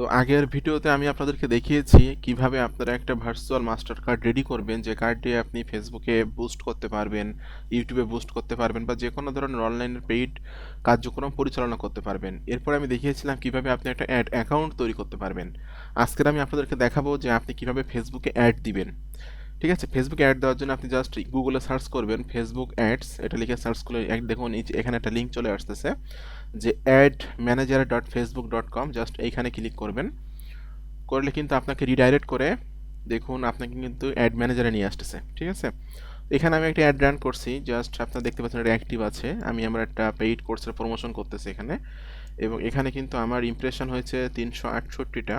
তো আগের ভিডিওতে আমি আপনাদেরকে দেখিয়েছি কীভাবে আপনারা একটা ভার্চুয়াল মাস্টার কার্ড রেডি করবেন, যে কার্ডটি আপনি ফেসবুকে বুস্ট করতে পারবেন ইউটিউবে বুস্ট করতে পারবেন বা যে কোনো ধরনের অনলাইন পেইড কার্যক্রম পরিচালনা করতে পারবেন। এরপর আমি দেখিয়েছিলাম কীভাবে আপনি একটা অ্যাড অ্যাকাউন্ট তৈরি করতে পারবেন। আজকের আমি আপনাদেরকে দেখাবো যে আপনি কীভাবে ফেসবুকে অ্যাড দিবেন। ঠিক আছে? ফেসবুকে অ্যাড দেওয়ার জন্য আপনি জাস্ট গুগলে সার্চ করবেন ফেসবুক অ্যাডস এটা লিখে সার্চ করলে দেখুন এখানে একটা লিঙ্ক চলে আসতেছে, যে ad manager dot Facebook dot com just এইখানে ক্লিক করবেন। করলে কিন্তু আপনাকে রিডাইরেক্ট করে দেখুন, আপনাকে কিন্তু অ্যাড ম্যানেজারে নিয়ে আসতেছে, ঠিক আছে? এখানে আমি একটা অ্যাড রান করছি জাস্ট আপনারা দেখতে পাচ্ছেন এটা অ্যাক্টিভ আছে, আমি আমার একটা পেইড কোর্সের প্রমোশন করতেছি এখানে। এবং এখানে কিন্তু আমার ইমপ্রেশন হয়েছে তিনশো আটষট্টিটা।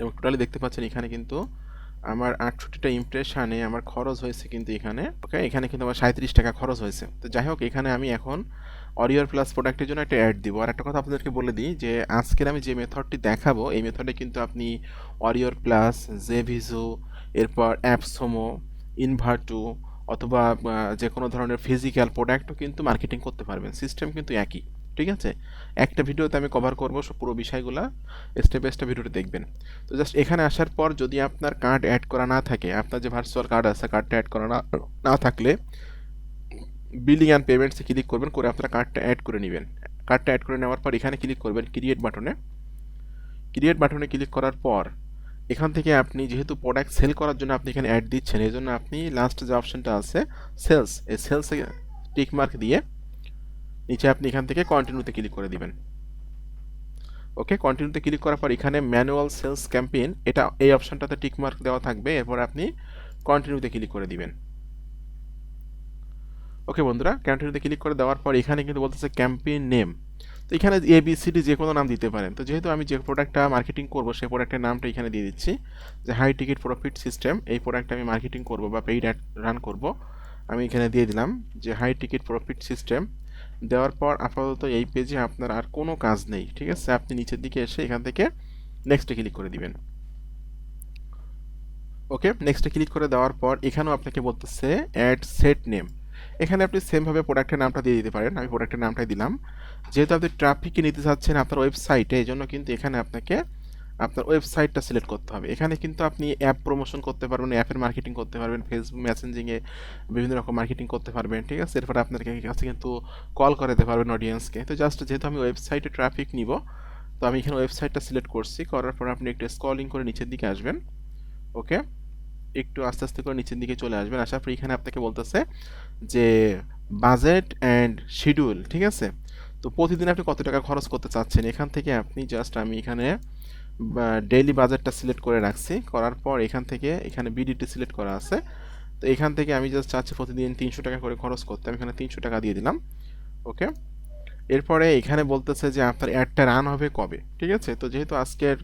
এবং টোটালি দেখতে পাচ্ছেন এখানে কিন্তু আমার আটষট্টিটা ইমপ্রেশনে আমার খরচ হয়েছে কিন্তু এখানে ওকে এখানে কিন্তু আমার সাঁত্রিশ টাকা খরচ হয়েছে। তো যাই হোক, এখানে আমি এখন অরিওর প্লাস প্রোডাক্টের জন্য একটা অ্যাড দিব। আর একটা কথা আপনাদেরকে বলে দিই যে, আজকের আমি যে মেথডটি দেখাবো, এই মেথডে কিন্তু আপনি অরিওর প্লাস জেভিজো এরপর অ্যাপসোমো ইনভার্টু অথবা যে কোনো ধরনের ফিজিক্যাল প্রোডাক্টও কিন্তু মার্কেটিং করতে পারবেন। সিস্টেম কিন্তু একই। ঠিক আছে? একটা ভিডিওতে আমি কভার করব সব পুরো বিষয়গুলো স্টেপ বাই স্টেপ ভিডিওটি দেখবেন। তো জাস্ট এখানে আসার পর যদি আপনার কার্ড অ্যাড করা না থাকে, আপনার যে ভার্চুয়াল কার্ড আছে কার্ডটা অ্যাড করা না না থাকলে বিলিং অ্যান্ড পেমেন্টসে ক্লিক করবেন, করে আপনারা কার্ডটা অ্যাড করে নেবেন। কার্ডটা অ্যাড করে নেওয়ার পর এখানে ক্লিক করবেন ক্রিয়েট বাটনে ক্রিয়েট বাটনে ক্লিক করার পর এখান থেকে আপনি যেহেতু প্রোডাক্ট সেল করার জন্য আপনি এখানে অ্যাড দিচ্ছেন এই জন্য আপনি লাস্ট যে অপশনটা আছে সেলস এই সেলসে টিক মার্ক দিয়ে নিচে আপনি এখান থেকে কন্টিনিউতে ক্লিক করে দিবেন। ওকে কন্টিনিউতে ক্লিক করার পর এখানে ম্যানুয়াল সেলস ক্যাম্পেইন এটা এই অপশনটাতে টিক মার্ক দেওয়া থাকবে, এরপর আপনি কন্টিনিউতে ক্লিক করে দিবেন। ওকে বন্ধুরা কন্টিনিউতে ক্লিক করে দেওয়ার পর এখানে কিন্তু বলতেছে ক্যাম্পেইন নেম তো এখানে এ বি সি ডি যে কোনো নাম দিতে পারেন। তো যেহেতু আমি যে প্রোডাক্টটা মার্কেটিং করব, সেই প্রোডাক্টের নামটা এখানে দিয়ে দিচ্ছি। যে হাই টিকিট প্রফিট সিস্টেম এই প্রোডাক্টটা আমি মার্কেটিং করব বা পেইড অ্যাড রান করব। আমি এখানে দিয়ে দিলাম যে হাই টিকিট প্রফিট সিস্টেম দেওয়ার পর আপাতত এই পেজে আপনার আর কোনো কাজ নেই, ঠিক আছে? আপনি নিচের দিকে এসে এখান থেকে নেক্সটে ক্লিক করে দিবেন। ওকে নেক্সটে ক্লিক করে দেওয়ার পর এখানেও আপনাকে বলতেছে অ্যাড সেট নেম এখানে আপনি সেমভাবে প্রোডাক্টের নামটা দিয়ে দিতে পারেন। আমি প্রোডাক্টের নামটাই দিলাম। যেহেতু আপনি ট্রাফিককে নিতে চাচ্ছেন আপনার ওয়েবসাইটে এই জন্য কিন্তু এখানে আপনাকে আপনার ওয়েবসাইটটা সিলেক্ট করতে হবে। এখানে কিন্তু আপনি অ্যাপ প্রমোশন করতে পারবেন অ্যাপের মার্কেটিং করতে পারবেন ফেসবুক মেসেঞ্জিংয়ে বিভিন্ন রকম মার্কেটিং করতে পারবেন, ঠিক আছে? এরপরে আপনার কাছে কিন্তু কল করে দিতে পারবেন অডিয়েন্সকে তো জাস্ট যেহেতু আমি ওয়েবসাইটে ট্রাফিক নিব, তো আমি এখানে ওয়েবসাইটটা সিলেক্ট করছি। করার পর আপনি একটু স্কলিং করে নিচের দিকে আসবেন ওকে একটু আস্তে আস্তে করে নিচের দিকে চলে আসবেন। আসার পর এখানে আপনাকে বলতেছে যে বাজেট অ্যান্ড শিডিউল ঠিক আছে? তো প্রতিদিন আপনি কত টাকা খরচ করতে চাচ্ছেন? এখান থেকে আপনি জাস্ট আমি এখানে ডেইলি বাজেটটা সিলেক্ট করে রাখছি। করার পর এখান থেকে এখানে বিডিটি সিলেক্ট করা আছে। তো এখান থেকে আমি জাস্ট চাচ্ছি প্রতিদিন তিনশো টাকা করে খরচ করতে। আমি এখানে তিনশো টাকা দিয়ে দিলাম। ওকে এরপরে এখানে বলতেছে যে আপনার অ্যাডটা রান হবে কবে? ঠিক আছে? তো যেহেতু আজকের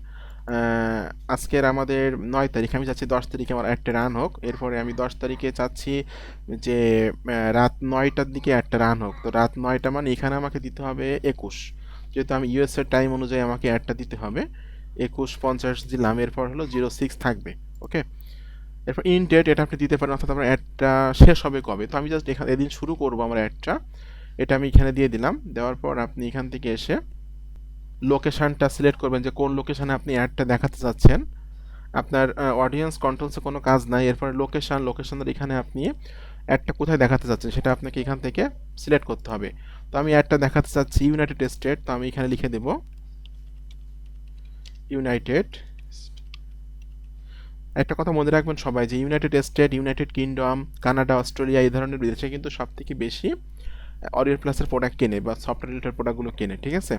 আজকের আমাদের নয় তারিখ, আমি চাচ্ছি দশ তারিখে আমার অ্যাডটা রান হোক। এরপরে আমি দশ তারিখে চাচ্ছি যে রাত নয়টার দিকে অ্যাডটা রান হোক। তো রাত নয়টা মানে এখানে আমাকে দিতে হবে একুশ। যেহেতু আমি ইউএসের টাইম অনুযায়ী আমাকে অ্যাডটা দিতে হবে। একুশ পঞ্চাশ দিলাম, এরপর হলো জিরো সিক্স থাকবে ওকে এরপর ইন ডেট এটা আপনি দিতে পারেন, অর্থাৎ আমার অ্যাডটা শেষ হবে কবে? তো আমি জাস্ট এখানে, এদিন শুরু করব আমার অ্যাডটা এটা আমি এখানে দিয়ে দিলাম, দেওয়ার পর আপনি এখান থেকে এসে লোকেশানটা সিলেক্ট করবেন যে কোন লোকেশানে আপনি অ্যাডটা দেখাতে চাচ্ছেন। আপনার অডিয়েন্স কন্ট্রোলসে কোনো কাজ নাই, এরপরে লোকেশান লোকেশানের এখানে আপনি অ্যাডটা কোথায় দেখাতে চাচ্ছেন, সেটা আপনাকে এখান থেকে সিলেক্ট করতে হবে। তো আমি অ্যাডটা দেখাতে চাচ্ছি ইউনাইটেড স্টেট তো আমি এখানে লিখে দেব ইউনাইটেড একটা কথা মনে রাখবেন সবাই যে United State, United Kingdom, Canada, Australia এই ধরনের বিদেশে কিন্তু সব থেকে বেশি অরিয়ার প্লাসের প্রোডাক্ট কেনে বা সফটওয়্যার রিলেটেড প্রোডাক্টগুলো কেনে, ঠিক আছে?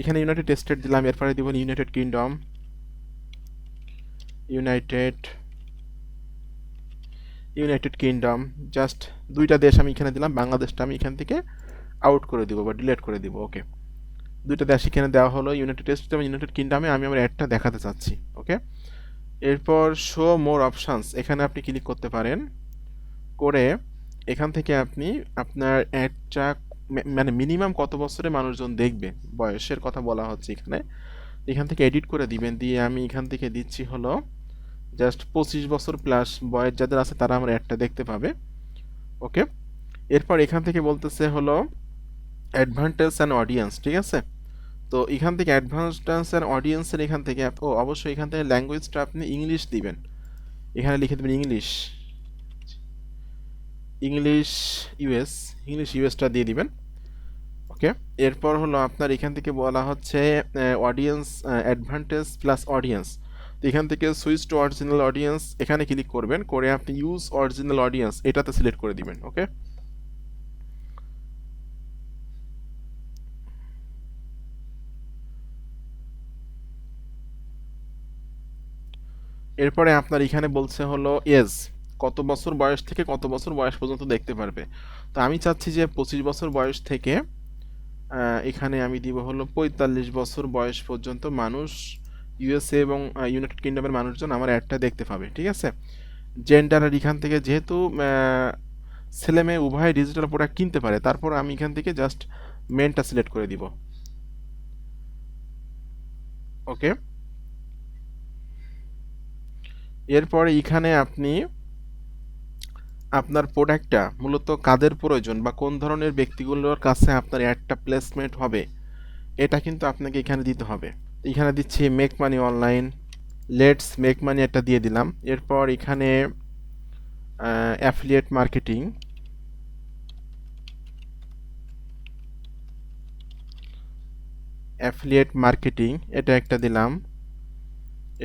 এখানে ইউনাইটেড স্টেট দিলাম এরপরে দিব United Kingdom, United United Kingdom just দুইটা দেশ আমি এখানে দিলাম, বাংলাদেশটা আমি এখান থেকে আউট করে দিব বা ডিলিট করে দিব ওকে দুইটা দেশ এখানে দেওয়া হলো ইউনাইটেড স্টেট এবং ইউনাইটেড কিংডমে আমি আমার অ্যাডটা দেখাতে চাচ্ছি ওকে এরপর শো মোর অপশানস এখানে আপনি ক্লিক করতে পারেন। করে এখান থেকে আপনি আপনার অ্যাডটা মানে মিনিমাম কত বছরে মানুষজন দেখবে? বয়সের কথা বলা হচ্ছে এখানে। এখান থেকে এডিট করে দিবেন, দিয়ে আমি এখান থেকে দিচ্ছি হলো জাস্ট পঁচিশ বছর প্লাস বয়স যাদের আছে তারা আমার অ্যাডটা দেখতে পাবে ওকে এরপর এখান থেকে বলতেছে হলো অ্যাডভান্টেজ অ্যান্ড অডিয়েন্স ঠিক আছে? তো এখান থেকে অ্যাডভান্স অ্যান্ড অডিয়েন্সের এখান থেকে ও অবশ্যই এখান থেকে ল্যাঙ্গুয়েজটা আপনি ইংলিশ দিবেন। এখানে লিখে দেবেন ইংলিশ ইংলিশ ইউএস ইংলিশ ইউএসটা দিয়ে দিবেন। ওকে এরপর হলো আপনার এখান থেকে বলা হচ্ছে অডিয়েন্স অ্যাডভান্টেজ প্লাস অডিয়েন্স তো এখান থেকে সুইচ টু অরিজিনাল অডিয়েন্স এখানে ক্লিক করবেন, করে আপনি ইউজ অরিজিনাল অডিয়েন্স এটাতে সিলেক্ট করে দিবেন ওকে এরপরে আপনার এখানে বলছে হলো এজ কত বছর বয়স থেকে কত বছর বয়স পর্যন্ত দেখতে পারবে? তো আমি চাচ্ছি যে পঁচিশ বছর বয়স থেকে এখানে আমি দিব হলো পঁয়তাল্লিশ বছর বয়স পর্যন্ত মানুষ ইউএসএ এবং ইউনাইটেড কিংডমের মানুষজন আমার অ্যাডটা দেখতে পাবে, ঠিক আছে? জেন্ডারের এখান থেকে যেহেতু ছেলে মেয়ে উভয় ডিজিটাল প্রোডাক্ট কিনতে পারে, তারপর আমি এখান থেকে জাস্ট মেনটা সিলেক্ট করে দিব। ওকে এরপরে এখানে আপনি আপনার প্রোডাক্টটা, মূলত কাদের প্রয়োজন বা কোন ধরনের ব্যক্তিগুলোর কাছে আপনার অ্যাডটা প্লেসমেন্ট হবে, এটা কিন্তু আপনাকে এখানে দিতে হবে। এখানে দিচ্ছি make money online, let's make money একটা দিয়ে দিলাম। এরপর এখানে অ্যাফিলিয়েট মার্কেটিং। অ্যাফিলিয়েট মার্কেটিং, এটা একটা দিলাম।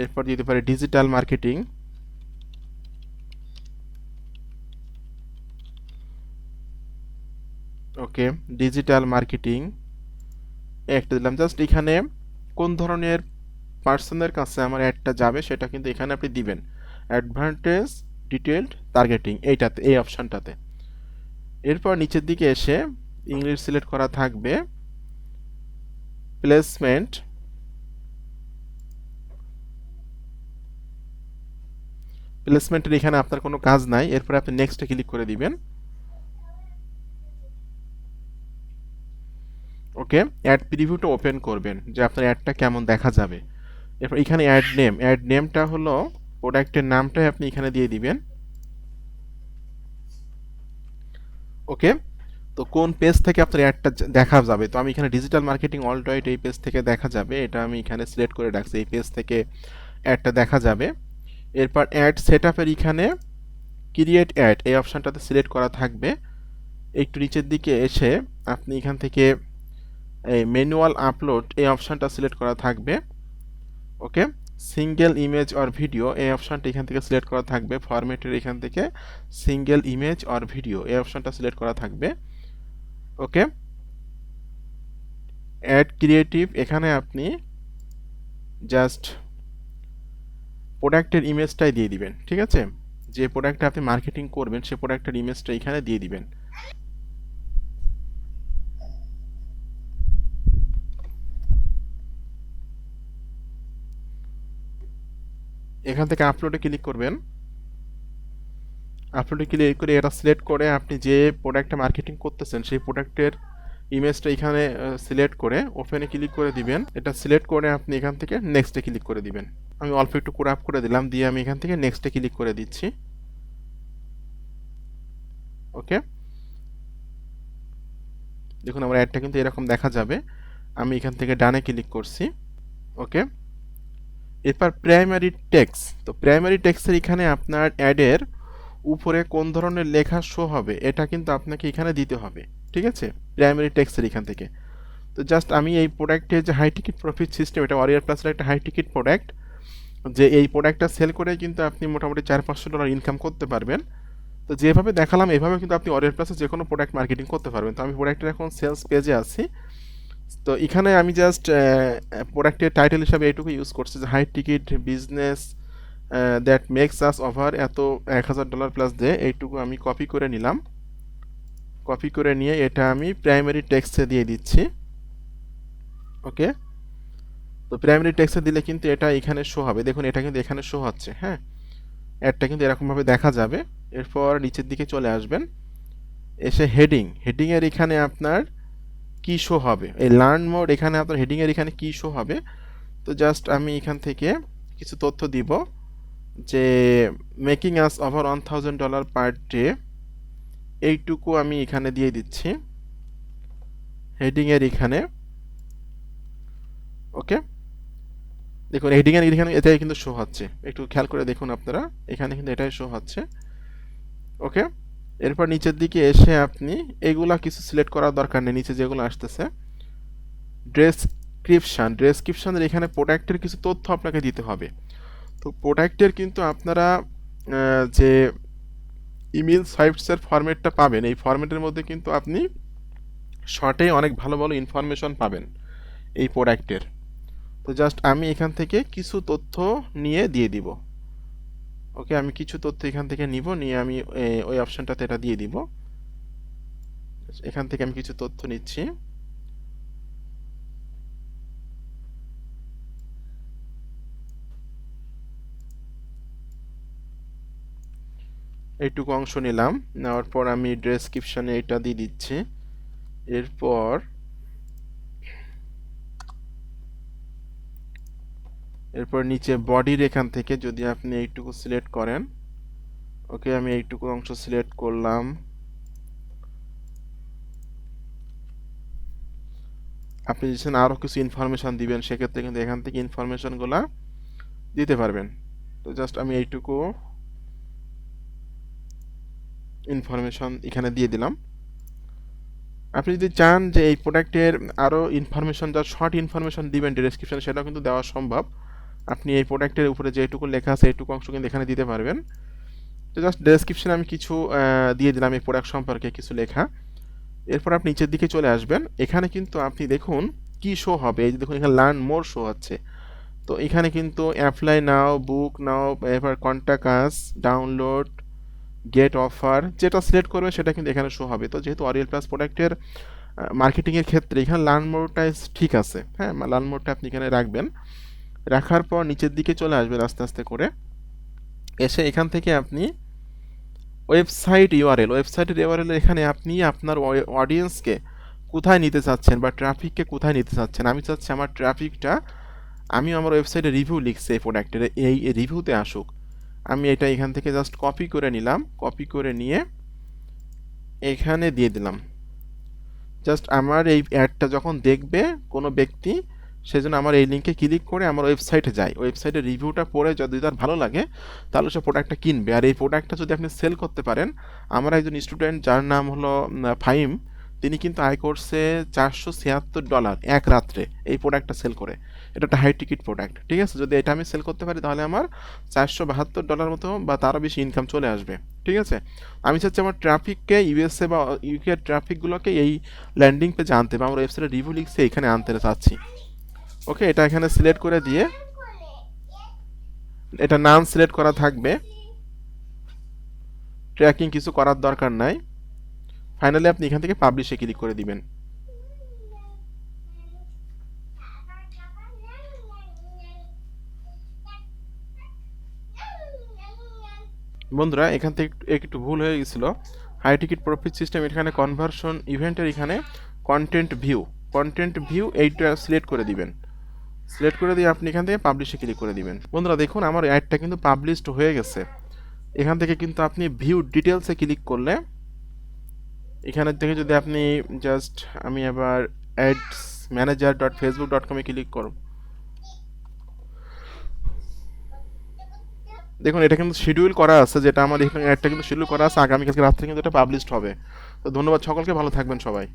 এরপর দিতে পারি digital marketing. Okay digital marketing একটা দিলাম। জাস্ট এখানে কোন ধরনের পার্সনের কাছে আমার অ্যাডটা যাবে সেটা কিন্তু এখানে আপনি দিবেন। অ্যাডভান্টেজ ডিটেলড টার্গেটিং এইটাতে, এই অপশানটাতে এরপর নিচের দিকে এসে ইংলিশ সিলেক্ট করা থাকবে। প্লেসমেন্ট প্লেসমেন্টের এখানে আপনার কোনো কাজ নাই। এরপরে আপনি নেক্সটে ক্লিক করে দিবেন। ওকে অ্যাড প্রিভিউটা ওপেন করবেন, যে আপনার অ্যাডটা কেমন দেখা যাবে। এরপর এখানে অ্যাড নেম অ্যাড নেমটা হলো প্রোডাক্টের নামটাই আপনি এখানে দিয়ে দিবেন। ওকে? তো কোন পেজ থেকে আপনার অ্যাডটা দেখা যাবে? তো আমি এখানে ডিজিটাল মার্কেটিং অল ডয়েট এই পেজ থেকে দেখা যাবে, এটা আমি এখানে সিলেক্ট করে রাখছি, এই পেজ থেকে অ্যাডটা দেখা যাবে। এরপর অ্যাড সেট আপের এখানে ক্রিয়েট অ্যাড এই অপশানটাতে সিলেক্ট করা থাকবে। একটু নিচের দিকে এসে আপনি এখান থেকে এই ম্যানুয়াল আপলোড এই অপশানটা সিলেক্ট করা থাকবে। Okay single image or video এই অপশানটা এখান থেকে সিলেক্ট করা থাকবে। ফরম্যাটের এখান থেকে সিঙ্গেল ইমেজ অর ভিডিও এই অপশানটা সিলেক্ট করা থাকবে। ওকে অ্যাড ক্রিয়েটিভ এখানে আপনি জাস্ট প্রোডাক্টের ইমেজটাই দিয়ে দিবেন, ঠিক আছে? যে প্রোডাক্টটা আপনি মার্কেটিং করবেন, সে প্রোডাক্টের ইমেজটা এখানে দিয়ে দিবেন। এখান থেকে আপলোডে ক্লিক করবেন। আপলোডে ক্লিক করে এটা সিলেক্ট করে আপনি যে প্রোডাক্টটা মার্কেটিং করতেছেন, সেই প্রোডাক্টের ইমেজটা এখানে সিলেক্ট করে ওপেনে ক্লিক করে দিবেন। এটা সিলেক্ট করে আপনি এখান থেকে নেক্সটে ক্লিক করে দিবেন। আমি অল্প একটু ক্রাপ করে দিলাম, দিয়ে আমি এখান থেকে নেক্সটে ক্লিক করে দিচ্ছি। ওকে? দেখুন, আমার অ্যাডটা কিন্তু এরকম দেখা যাবে। আমি এখান থেকে ডানে ক্লিক করছি। ওকে? এরপর প্রাইমারি টেক্স তো প্রাইমারি টেক্সের এখানে আপনার অ্যাডের উপরে কোন ধরনের লেখা শো হবে, এটা কিন্তু আপনাকে এখানে দিতে হবে, ঠিক আছে? প্রাইমারি টেক্সের এখান থেকে। তো জাস্ট আমি এই প্রোডাক্টের যে হাই টিকিট প্রফিট সিস্টেম এটা ওয়ারিয়ার প্লাসের একটা হাই টিকিট প্রোডাক্ট যে এই প্রোডাক্টটা সেল করে কিন্তু আপনি মোটামুটি চার পাঁচশো ডলার ইনকাম করতে পারবেন। তো যেভাবে দেখালাম, এভাবে কিন্তু আপনি ওয়ারিয়ার প্লাসে যে কোনো প্রোডাক্ট মার্কেটিং করতে পারবেন। তো আমি প্রোডাক্টের এখন সেলস পেজে আছি। তো এখানে আমি জাস্ট প্রোডাক্টের টাইটেল হিসাবে এইটুকু ইউজ করছি যে high ticket business that makes us over এত এক হাজার ডলার প্লাস দে এইটুকু আমি কপি করে নিলাম। কপি করে নিয়ে এটা আমি প্রাইমারি টেক্সটে দিয়ে দিচ্ছি। ওকে তো প্রাইমারি টেক্সটে দিলে কিন্তু এটা এখানে শো হবে। দেখুন, এটা কিন্তু এখানে শো হচ্ছে হ্যাঁ? অ্যাডটা কিন্তু এরকমভাবে দেখা যাবে। এরপর নিচের দিকে চলে আসবেন। এসে হেডিং হেডিংয়ের এখানে আপনার কি শো হবে? এই লার্ন মোড এখানে আপনার হেডিংয়ের এখানে কি শো হবে? তো জাস্ট আমি এখান থেকে কিছু তথ্য দিব যে making us over one thousand dollar per day এইটুকু আমি এখানে দিয়ে দিচ্ছি। হেডিংয়ের এখানে। ওকে দেখুন হেডিং এর এখানে এটাই কিন্তু শো হচ্ছে। একটু খেয়াল করে দেখুন আপনারা, এখানে কিন্তু এটাই শো হচ্ছে। ওকে এরপর নিচের দিকে এসে আপনি এগুলা কিছু সিলেক্ট করার দরকার নেই, নিচে যেগুলো আসতেছে। ডেসক্রিপশান ডেসক্রিপশানের এখানে প্রোডাক্টের কিছু তথ্য আপনাকে দিতে হবে। তো প্রোডাক্টের কিন্তু আপনারা যে ইমেল সাইটসের ফরম্যাটটা পাবেন, এই ফরম্যাটের মধ্যে কিন্তু আপনি শর্টে অনেক ভালো ভালো ইনফরমেশন পাবেন এই প্রোডাক্টের তো জাস্ট আমি এখান থেকে কিছু তথ্য নিয়ে দিয়ে দিব। ওকে, আমি কিছু তথ্য এখান থেকে নিব, নিয়ে আমি ওই অপশনটাতে এটা দিয়ে দিব। এখান থেকে আমি কিছু তথ্য নিচ্ছি। এইটুকু অংশ নিলাম, নেওয়ার পর আমি ডেসক্রিপশনে এটা দিয়ে দিচ্ছি। এরপর এরপর নিচে বডির এখান থেকে যদি আপনি এইটুকু সিলেক্ট করেন, ওকে, আমি এইটুকু অংশ সিলেক্ট করলাম। আপনি যদি আরও কিছু ইনফরমেশন দিবেন, সেক্ষেত্রে কিন্তু এখান থেকে ইনফরমেশনগুলা দিতে পারবেন। তো জাস্ট আমি এইটুকু ইনফরমেশন এখানে দিয়ে দিলাম। আপনি যদি চান যে এই প্রোডাক্টের আরও ইনফরমেশন যা শর্ট ইনফরমেশন দিবেন ডেসক্রিপশন সেটাও কিন্তু দেওয়া সম্ভব। আপনি এই প্রোডাক্টের উপরে যেটুকু লেখা আছে এইটুকু অংশ কিন্তু এখানে দিতে পারবেন। তো জাস্ট ডেসক্রিপশনে আমি কিছু দিয়ে দিলাম এই প্রোডাক্ট সম্পর্কে কিছু লেখা। এরপর আপনি নিচের দিকে চলে আসবেন। এখানে কিন্তু আপনি দেখুন কি শো হবে। এই যে দেখুন, এখানে লার্ন মোর শো হচ্ছে তো এখানে কিন্তু অ্যাপ্লাই নাও বুক নাও এরপর contact us download get offer যেটা সিলেক্ট করবে সেটা কিন্তু এখানে শো হবে। তো যেহেতু অরিয়েল প্লাস প্রোডাক্টের মার্কেটিংয়ের ক্ষেত্রে এখানে লার্ন মোডটা ঠিক আছে। হ্যাঁ লার্ন মোডটা আপনি এখানে রাখবেন। রাখার পর নিচের দিকে চলে আসবেন আস্তে আস্তে করে। এসে এখান থেকে আপনি ওয়েবসাইট ইউআরএল ওয়েবসাইটের ইউআরএল এখানে আপনি আপনার অডিয়েন্সকে কোথায় নিতে চাচ্ছেন বা ট্রাফিককে কোথায় নিতে চাচ্ছেন। আমি চাচ্ছি আমার ট্রাফিকটা আমি আমার ওয়েবসাইটে রিভিউ লিখছি এই প্রোডাক্টের এই রিভিউতে আসুক। আমি এটা এখান থেকে জাস্ট কপি করে নিলাম। কপি করে নিয়ে এখানে দিয়ে দিলাম। জাস্ট আমার এই অ্যাডটা যখন দেখবে কোনো ব্যক্তি সেজন্য আমার এই লিঙ্কে ক্লিক করে আমার ওয়েবসাইটে যায় ওয়েবসাইটে রিভিউটা পড়ে যদি তার ভালো লাগে, তাহলে সে প্রোডাক্টটা কিনবে। আর এই প্রোডাক্টটা যদি আপনি সেল করতে পারেন, আমার একজন স্টুডেন্ট যার নাম হলো ফাইম তিনি কিন্তু আয় করছে চারশো ছিয়াত্তর ডলার এক রাত্রে এই প্রোডাক্টটা সেল করে। এটা একটা হাই টিকিট প্রোডাক্ট ঠিক আছে? যদি এটা আমি সেল করতে পারি, তাহলে আমার চারশো বাহাত্তর ডলার মতো বা তারও বেশি ইনকাম চলে আসবে, ঠিক আছে? আমি চাচ্ছি আমার ট্রাফিককে ইউএসএ বা ইউকে ট্রাফিকগুলোকে এই ল্যান্ডিং পেজে আনতে বা আমার ওয়েবসাইটে রিভিউ লিখছে এখানে আনতে চাচ্ছি। ওকে এটা এখানে সিলেক্ট করে দিয়ে এটা নাম সিলেক্ট করা থাকবে। ট্র্যাকিং কিছু করার দরকার নাই। ফাইনালি আপনি এখান থেকে পাবলিশে ক্লিক করে দিবেন। বন্ধুরা, এখান থেকে একটু- ভুল হয়ে গেছিল। হাই টিকিট প্রফিট সিস্টেম এখানে কনভার্সন ইভেন্টের এখানে কন্টেন্ট ভিউ কন্টেন্ট ভিউ এইটা সিলেক্ট করে দিবেন। সিলেক্ট করে দিয়ে আপনি এখান থেকে পাবলিশে ক্লিক করে দিবেন। বন্ধুরা, দেখুন, আমার অ্যাডটা কিন্তু পাবলিশড হয়ে গেছে। এখান থেকে কিন্তু আপনি ভিউ ডিটেলসে ক্লিক করলে, এখানে থেকে যদি আপনি জাস্ট আমি আবার ads manager dot Facebook dot কমে ক্লিক করব। দেখুন, এটা কিন্তু শিডিউল করা আছে, যেটা আমার এখানে অ্যাডটা কিন্তু শিডিউল করা আছে। আগামীকালকে রাত্রে কিন্তু এটা পাবলিশড হবে। তো ধন্যবাদ সকলকে, ভালো থাকবেন সবাই।